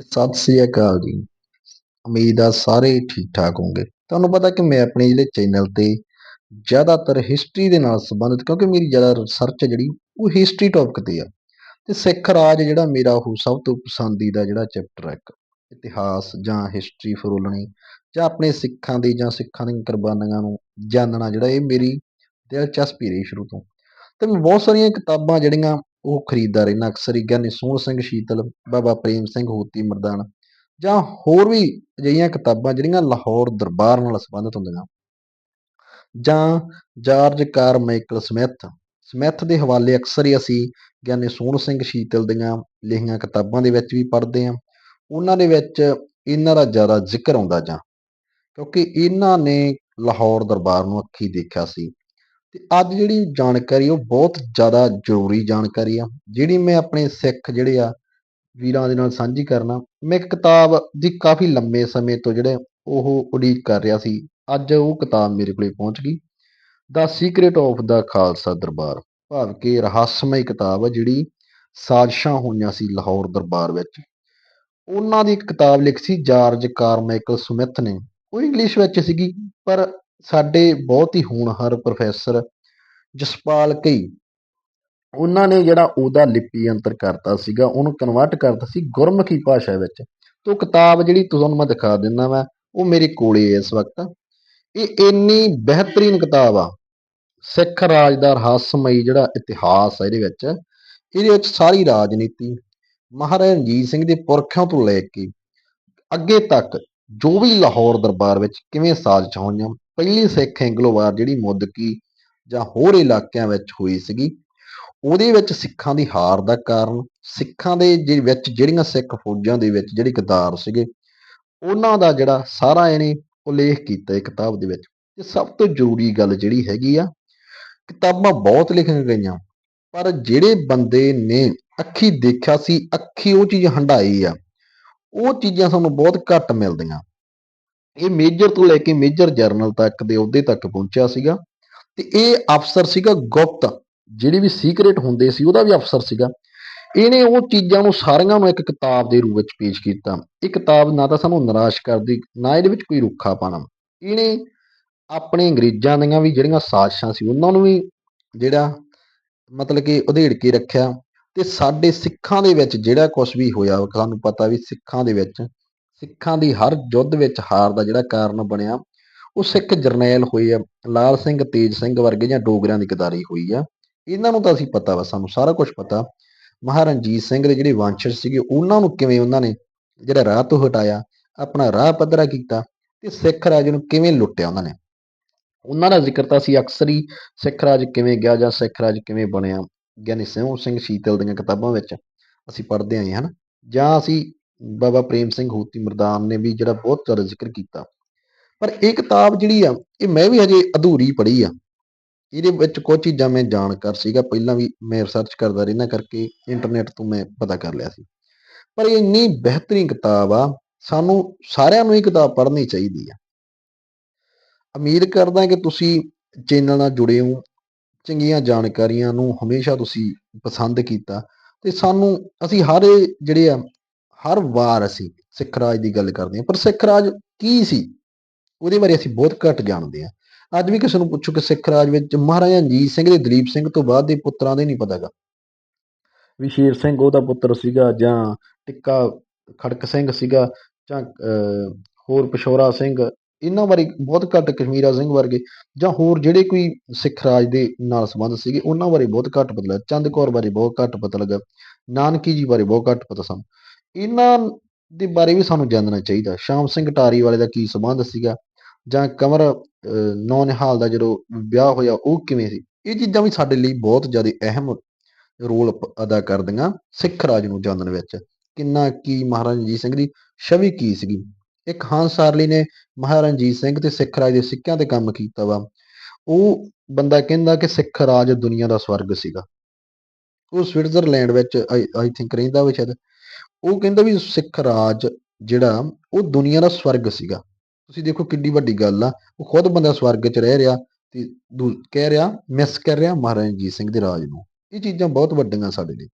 ਸਤਿ ਸ੍ਰੀ ਅਕਾਲ ਜੀ। ਉਮੀਦ ਆ ਸਾਰੇ ਠੀਕ ਠਾਕ ਹੋਣਗੇ। ਤੁਹਾਨੂੰ ਪਤਾ ਕਿ ਮੈਂ ਆਪਣੇ ਜਿਹੜੇ ਚੈਨਲ ਤੇ ਜ਼ਿਆਦਾਤਰ ਹਿਸਟਰੀ ਦੇ ਨਾਲ ਸੰਬੰਧਿਤ, ਕਿਉਂਕਿ ਮੇਰੀ ਜ਼ਿਆਦਾ ਰਿਸਰਚ ਹੈ ਜਿਹੜੀ, ਉਹ ਹਿਸਟਰੀ ਟੌਪਿਕ ਤੇ ਆ। ਤੇ ਸਿੱਖ ਰਾਜ ਜਿਹੜਾ ਮੇਰਾ, ਉਹ ਸਭ ਤੋਂ ਪਸੰਦੀਦਾ ਜਿਹੜਾ ਚੈਪਟਰ ਹੈ ਇੱਕ। ਇਤਿਹਾਸ ਜਾਂ ਹਿਸਟਰੀ ਫਰੋਲਣੀ ਜਾਂ ਆਪਣੇ ਸਿੱਖਾਂ ਦੀ ਜਾਂ ਸਿੱਖਾਂ ਦੀਆਂ ਕੁਰਬਾਨੀਆਂ ਨੂੰ ਜਾਣਨਾ ਜਿਹੜਾ, ਇਹ ਮੇਰੀ ਦਿਲਚਸਪੀ ਰਹੀ ਸ਼ੁਰੂ ਤੋਂ। ਤੇ ਮੈਂ ਬਹੁਤ ਸਾਰੀਆਂ ਕਿਤਾਬਾਂ ਜਿਹੜੀਆਂ ਉਹ ਖਰੀਦਦਾ ਰਹਿਣਾ ਅਕਸਰ ਹੀ ਗਿਆਨੀ ਸੋਹਣ ਸਿੰਘ ਸ਼ੀਤਲ, ਬਾਬਾ ਪ੍ਰੇਮ ਸਿੰਘ ਹੋਤੀ ਮਰਦਾਨ ਜਾਂ ਹੋਰ ਵੀ ਅਜਿਹੀਆਂ ਕਿਤਾਬਾਂ ਜਿਹੜੀਆਂ ਲਾਹੌਰ ਦਰਬਾਰ ਨਾਲ ਸੰਬੰਧਿਤ ਹੁੰਦੀਆਂ। ਜਾਂ ਜਾਰਜ ਕਾਰ ਮਾਈਕਲ ਸਮਿਥ ਸਮਿਥ ਦੇ ਹਵਾਲੇ ਅਕਸਰ ਹੀ ਅਸੀਂ ਗਿਆਨੀ ਸੋਹਣ ਸਿੰਘ ਸ਼ੀਤਲ ਦੀਆਂ ਲਿਖੀਆਂ ਕਿਤਾਬਾਂ ਦੇ ਵਿੱਚ ਵੀ ਪੜ੍ਹਦੇ ਹਾਂ। ਉਹਨਾਂ ਦੇ ਵਿੱਚ ਇਹਨਾਂ ਦਾ ਜ਼ਿਆਦਾ ਜ਼ਿਕਰ ਆਉਂਦਾ ਜਾਂ, ਕਿਉਂਕਿ ਇਹਨਾਂ ਨੇ ਲਾਹੌਰ ਦਰਬਾਰ ਨੂੰ ਅੱਖੀ ਦੇਖਿਆ ਸੀ। ਅੱਜ ਜਿਹੜੀ ਜਾਣਕਾਰੀ ਉਹ ਬਹੁਤ ਜ਼ਿਆਦਾ ਜ਼ਰੂਰੀ ਜਾਣਕਾਰੀ ਆ, ਜਿਹੜੀ ਮੈਂ ਆਪਣੇ ਸਿੱਖ ਜਿਹੜੇ ਆ, ਵੀਰਾਂ ਦੇ ਨਾਲ ਸਾਂਝੀ ਕਰਨਾ, ਮੈਂ ਇੱਕ ਕਿਤਾਬ ਦੀ ਕਾਫੀ ਲੰਮੇ ਸਮੇਂ ਤੋਂ ਜਿਹੜੇ ਉਹ ਉਡੀਕ ਕਰ ਰਿਹਾ ਸੀ, ਅੱਜ ਉਹ ਕਿਤਾਬ ਮੇਰੇ ਕੋਲੇ ਪਹੁੰਚ ਗਈ ਦਾ secret of the Khalsa Darbar, ਭਾਵ ਕਿ ਰਹੱਸਮਈ ਕਿਤਾਬ ਆ ਜਿਹੜੀ ਸਾਜ਼ਿਸ਼ਾਂ ਹੋਈਆਂ ਸੀ ਲਾਹੌਰ ਦਰਬਾਰ ਵਿੱਚ। ਉਹਨਾਂ ਦੀ ਇੱਕ ਕਿਤਾਬ ਲਿਖੀ ਸੀ, ਜਾਰਜ ਕਾਰਮਾਈਕਲ ਸਮਿਥ ਨੇ, ਉਹ ਇੰਗਲਿਸ਼ ਵਿੱਚ ਸੀਗੀ, ਪਰ ਸਾਡੇ ਬਹੁਤ ਹੀ ਹੋਣਹਾਰ ਪ੍ਰੋਫੈਸਰ ਜਸਪਾਲ ਕਈ। ਉਹਨਾਂ ਨੇ ਜਿਹੜਾ ਉਹਦਾ ਲਿਪੀ ਅੰਤਰ ਕਰਤਾ ਸੀਗਾ, ਉਹਨੂੰ ਕਨਵਰਟ ਕਰਤਾ ਸੀ ਗੁਰਮੁਖੀ ਭਾਸ਼ਾ ਵਿੱਚ। ਤੇ ਉਹ ਕਿਤਾਬ ਜਿਹੜੀ ਤੁਹਾਨੂੰ ਮੈਂ ਦਿਖਾ ਦਿੰਦਾ ਮੈਂ ਉਹ ਮੇਰੇ ਕੋਲੇ ਹੈ ਇਸ ਵਕਤ। ਇਹ ਇੰਨੀ ਬਿਹਤਰੀਨ ਕਿਤਾਬ ਆ। ਸਿੱਖ ਰਾਜ ਦਾ ਰਹੱਸਮਈ ਜਿਹੜਾ ਇਤਿਹਾਸ ਹੈ ਇਹਦੇ ਵਿੱਚ ਇਹਦੇ ਵਿੱਚ ਸਾਰੀ ਰਾਜਨੀਤੀ, ਮਹਾਰਾਜਾ ਰਣਜੀਤ ਸਿੰਘ ਦੇ ਪੁਰਖਿਆਂ ਤੋਂ ਲੈ ਕੇ ਅੱਗੇ ਤੱਕ ਜੋ ਵੀ ਲਾਹੌਰ ਦਰਬਾਰ ਵਿੱਚ ਕਿਵੇਂ ਸਾਜਿਸ਼ ਹੋਈਆਂ, ਪਹਿਲੀ ਸਿੱਖ ਐਂਗਲੋ ਵਾਰ ਜਿਹੜੀ ਮੁੱਦਕੀ ਜਾਂ ਹੋਰ ਇਲਾਕਿਆਂ ਵਿੱਚ ਹੋਈ ਸੀਗੀ, ਉਹਦੇ ਵਿੱਚ ਸਿੱਖਾਂ ਦੀ ਹਾਰ ਦਾ ਕਾਰਨ, ਸਿੱਖਾਂ ਦੇ ਜੇ ਵਿੱਚ ਜਿਹੜੀਆਂ ਸਿੱਖ ਫੌਜਾਂ ਦੇ ਵਿੱਚ ਜਿਹੜੇ ਗਦਾਰ ਸੀਗੇ, ਉਹਨਾਂ ਦਾ ਜਿਹੜਾ ਸਾਰਾ ਇਹਨੇ ਉਲੇਖ ਕੀਤਾ ਇਹ ਕਿਤਾਬ ਦੇ ਵਿੱਚ। ਤੇ ਸਭ ਤੋਂ ਜ਼ਰੂਰੀ ਗੱਲ ਜਿਹੜੀ ਹੈਗੀ ਆ, ਕਿਤਾਬਾਂ ਬਹੁਤ ਲਿਖੀਆਂ ਗਈਆਂ, ਪਰ ਜਿਹੜੇ ਬੰਦੇ ਨੇ ਅੱਖੀ ਦੇਖਿਆ ਸੀ, ਅੱਖੀ ਉਹ ਚੀਜ਼ ਹੰਡਾਈ ਆ, ਉਹ ਚੀਜ਼ਾਂ ਸਾਨੂੰ ਬਹੁਤ ਘੱਟ ਮਿਲਦੀਆਂ। ਇਹ ਮੇਜਰ ਤੋਂ ਲੈ ਕੇ ਮੇਜਰ ਜਰਨਲ ਤੱਕ ਦੇ ਅਹੁਦੇ ਤੱਕ ਪਹੁੰਚਿਆ ਸੀਗਾ। ਤੇ ਇਹ ਅਫਸਰ ਸੀਗਾ ਗੁਪਤ, ਜਿਹੜੀ ਵੀ ਸੀਕ੍ਰੇਟ ਹੁੰਦੇ ਸੀ, ਉਹਦਾ ਵੀ ਅਫਸਰ ਸੀਗਾ। ਇਹਨੇ ਉਹ ਚੀਜ਼ਾਂ ਨੂੰ ਸਾਰੀਆਂ ਨੂੰ ਇੱਕ ਕਿਤਾਬ ਦੇ ਰੂਪ ਵਿੱਚ ਪੇਸ਼ ਕੀਤਾ। ਇਹ ਕਿਤਾਬ ਨਾ ਤਾਂ ਸਾਨੂੰ ਨਿਰਾਸ਼ ਕਰਦੀ, ਨਾ ਇਹਦੇ ਵਿੱਚ ਕੋਈ ਰੁੱਖਾ ਰੁੱਖਾਪਣ ਇਹਨੇ ਆਪਣੇ ਅੰਗਰੇਜ਼ਾਂ ਦੀਆਂ ਵੀ ਜਿਹੜੀਆਂ ਸਾਜ਼ਿਸ਼ਾਂ ਸੀ, ਉਹਨਾਂ ਨੂੰ ਵੀ ਜਿਹੜਾ ਮਤਲਬ ਕਿ ਉਧੇੜ ਕੇ ਰੱਖਿਆ। ਤੇ ਸਾਡੇ ਸਿੱਖਾਂ ਦੇ ਵਿੱਚ ਜਿਹੜਾ ਕੁਝ ਵੀ ਹੋਇਆ, ਸਾਨੂੰ ਪਤਾ ਵੀ ਸਿੱਖਾਂ ਦੇ ਵਿੱਚ, ਸਿੱਖਾਂ ਦੀ ਹਰ ਯੁੱਧ ਵਿੱਚ ਹਾਰ ਦਾ ਜਿਹੜਾ ਕਾਰਨ ਬਣਿਆ। ਉਹ ਸਿੱਖ ਜਰਨੈਲ ਹੋਏ ਆ, ਲਾਲ ਸਿੰਘ, ਤੇਜ ਸਿੰਘ ਵਰਗੇ ਜਾਂ ਡੋਗਰਿਆਂ ਦੀ ਗਦਾਰੀ ਹੋਈ ਆ। ਇਹਨਾਂ ਨੂੰ ਤਾਂ ਅਸੀਂ ਪਤਾ ਵਾ, ਸਾਨੂੰ ਸਾਰਾ ਕੁਝ ਪਤਾ। ਮਹਾਰਣਜੀਤ ਸਿੰਘ ਦੇ ਜਿਹੜੇ ਵੰਸ਼ਜ ਸੀਗੇ, ਉਹਨਾਂ ਨੂੰ ਕਿਵੇਂ ਉਹਨਾਂ ਨੇ ਜਿਹੜਾ ਰਾਹ ਤੋਂ ਹਟਾਇਆ, ਆਪਣਾ ਰਾਹ ਪੱਧਰਾ ਕੀਤਾ ਤੇ ਸਿੱਖ ਰਾਜ ਨੂੰ ਕਿਵੇਂ ਲੁੱਟਿਆ ਉਹਨਾਂ ਨੇ। ਉਹਨਾਂ ਦਾ ਜ਼ਿਕਰ ਤਾਂ ਅਸੀਂ ਅਕਸਰ ਹੀ ਸਿੱਖ ਰਾਜ ਕਿਵੇਂ ਗਿਆ ਜਾਂ ਸਿੱਖ ਰਾਜ ਕਿਵੇਂ ਬਣਿਆ ਗਿਆਨੀ ਸਿੰਘ ਸਿੰਘ ਸ਼ੀਤਲ ਦੀਆਂ ਕਿਤਾਬਾਂ ਵਿੱਚ ਅਸੀਂ ਪੜ੍ਹਦੇ ਆਏ ਹਨ ਜਾਂ ਅਸੀਂ ਬਾਬਾ ਪ੍ਰੇਮ ਸਿੰਘ ਹੋਤੀ ਮਰਦਾਨ ਨੇ ਵੀ ਜਿਹੜਾ ਬਹੁਤ ਜ਼ਿਆਦਾ ਜ਼ਿਕਰ ਕੀਤਾ। ਪਰ ਇਹ ਕਿਤਾਬ ਜਿਹੜੀ ਆ, ਇਹ ਮੈਂ ਵੀ ਹਜੇ ਅਧੂਰੀ ਪੜ੍ਹੀ ਆ। ਇਹਦੇ ਵਿੱਚ ਕੁਝ ਚੀਜ਼ਾਂ ਮੈਂ ਜਾਣਕਾਰ ਸੀਗਾ, ਪਹਿਲਾਂ ਵੀ ਮੈਂ ਰਿਸਰਚ ਕਰਦਾ ਰਹਿਣਾ ਕਰਕੇ ਇੰਟਰਨੈਟ ਤੋਂ ਮੈਂ ਪਤਾ ਕਰ ਲਿਆ ਸੀ। ਪਰ ਇਹ ਇੰਨੀ ਬਿਹਤਰੀਨ ਕਿਤਾਬ ਆ, ਸਾਨੂੰ ਸਾਰਿਆਂ ਨੂੰ ਇਹ ਕਿਤਾਬ ਪੜ੍ਹਨੀ ਚਾਹੀਦੀ ਆ। ਉਮੀਦ ਕਰਦਾ ਕਿ ਤੁਸੀਂ ਚੈਨਲ ਨਾਲ ਜੁੜੇ ਹੋ, ਚੰਗੀਆਂ ਜਾਣਕਾਰੀਆਂ ਨੂੰ ਹਮੇਸ਼ਾ ਤੁਸੀਂ ਪਸੰਦ ਕੀਤਾ ਤੇ ਸਾਨੂੰ, ਅਸੀਂ ਹਰ ਜਿਹੜੇ ਆ, ਹਰ ਵਾਰ ਅਸੀਂ ਸਿੱਖ ਰਾਜ ਦੀ ਗੱਲ ਕਰਦੇ ਹਾਂ। ਪਰ ਸਿੱਖ ਰਾਜ ਕੀ ਸੀ? ਉਹਦੇ ਬਾਰੇ ਅਸੀਂ ਬਹੁਤ ਘੱਟ ਜਾਣਦੇ ਹਾਂ। ਅੱਜ ਵੀ ਕਿਸੇ ਨੂੰ ਪੁੱਛੋ ਕਿ ਸਿੱਖ ਰਾਜ ਵਿੱਚ ਮਹਾਰਾਜਾ ਰਣਜੀਤ ਸਿੰਘ ਦੇ ਦਲੀਪ ਸਿੰਘ ਤੋਂ ਬਾਅਦ ਦੇ ਪੁੱਤਰਾਂ ਦੇ ਨਹੀਂ ਪਤਾਗਾ ਵੀ ਸ਼ੇਰ ਸਿੰਘ ਉਹਦਾ ਪੁੱਤਰ ਸੀਗਾ ਜਾਂ ਟਿੱਕਾ ਖੜਕ ਸਿੰਘ ਸੀਗਾ ਜਾਂ ਹੋਰ ਪਿਸ਼ੌਰਾ ਸਿੰਘ, ਇਹਨਾਂ ਬਾਰੇ ਬਹੁਤ ਘੱਟ ਕਸ਼ਮੀਰਾ ਸਿੰਘ ਵਰਗੇ ਜਾਂ ਹੋਰ ਜਿਹੜੇ ਕੋਈ ਸਿੱਖ ਰਾਜ ਦੇ ਨਾਲ ਸੰਬੰਧ ਸੀਗੇ, ਉਹਨਾਂ ਬਾਰੇ ਬਹੁਤ ਘੱਟ ਪਤਾ ਲੱਗਾ। ਚੰਦ ਕੌਰ ਬਾਰੇ ਬਹੁਤ ਘੱਟ ਪਤਾ ਲੱਗਾ। ਨਾਨਕੀ ਜੀ ਬਾਰੇ ਬਹੁਤ ਘੱਟ ਪਤਾ ਸਾਨੂੰ। ਇਹਨਾਂ ਦੇ ਬਾਰੇ ਵੀ ਸਾਨੂੰ ਜਾਣਨਾ ਚਾਹੀਦਾ। ਸ਼ਾਮ ਸਿੰਘ ਟਾਰੀ ਵਾਲੇ ਦਾ ਕੀ ਸੰਬੰਧ ਸੀਗਾ? ਜਾਂ ਕਮਰ ਨੌ ਨਿਹਾਲ ਦਾ ਜਦੋਂ ਵਿਆਹ ਹੋਇਆ, ਉਹ ਕਿਵੇਂ ਸੀ? ਇਹ ਚੀਜ਼ਾਂ ਵੀ ਸਾਡੇ ਲਈ ਬਹੁਤ ਜ਼ਿਆਦਾ ਅਹਿਮ ਰੋਲ ਅਦਾ ਕਰਦੀਆਂ ਸਿੱਖ ਰਾਜ ਨੂੰ ਜਾਣਨ ਵਿੱਚ। ਕਿੰਨਾ ਕੀ ਮਹਾਰਾਜਾ ਰਣਜੀਤ ਸਿੰਘ ਦੀ ਛਵੀ ਕੀ ਸੀਗੀ? ਇੱਕ ਹਾਂ ਨੇ ਮਹਾਰਾਜਾ ਰਣਜੀਤ ਸਿੰਘ ਤੇ ਸਿੱਖ ਰਾਜ ਦੇ ਸਿੱਕਿਆਂ ਤੇ ਕੰਮ ਕੀਤਾ ਵਾ। ਉਹ ਬੰਦਾ ਕਹਿੰਦਾ ਕਿ ਸਿੱਖ ਰਾਜ ਦੁਨੀਆ ਦਾ ਸਵਰਗ ਸੀਗਾ। ਉਹ ਸਵਿਟਜ਼ਰਲੈਂਡ ਵਿੱਚ ਆਈ ਥਿੰਕ ਰਹਿੰਦਾ ਵਾ ਸ਼ਾਇਦ। ਉਹ ਕਹਿੰਦਾ ਵੀ ਸਿੱਖ ਰਾਜ ਜਿਹੜਾ, ਉਹ ਦੁਨੀਆ ਦਾ ਸਵਰਗ ਸੀਗਾ। ਤੁਸੀਂ ਦੇਖੋ ਕਿੰਨੀ ਵੱਡੀ ਗੱਲ ਆ, ਉਹ ਖੁਦ ਬੰਦਾ ਸਵਰਗ 'ਚ ਰਹਿ ਰਿਹਾ ਤੇ ਕਹਿ ਰਿਹਾ, ਮਿਸ ਕਰ ਰਿਹਾ ਮਹਾਰਾਜਾ ਰਣਜੀਤ ਸਿੰਘ ਦੇ ਰਾਜ ਨੂੰ। ਇਹ ਚੀਜ਼ਾਂ ਬਹੁਤ ਵੱਡੀਆਂ ਸਾਡੇ ਲਈ।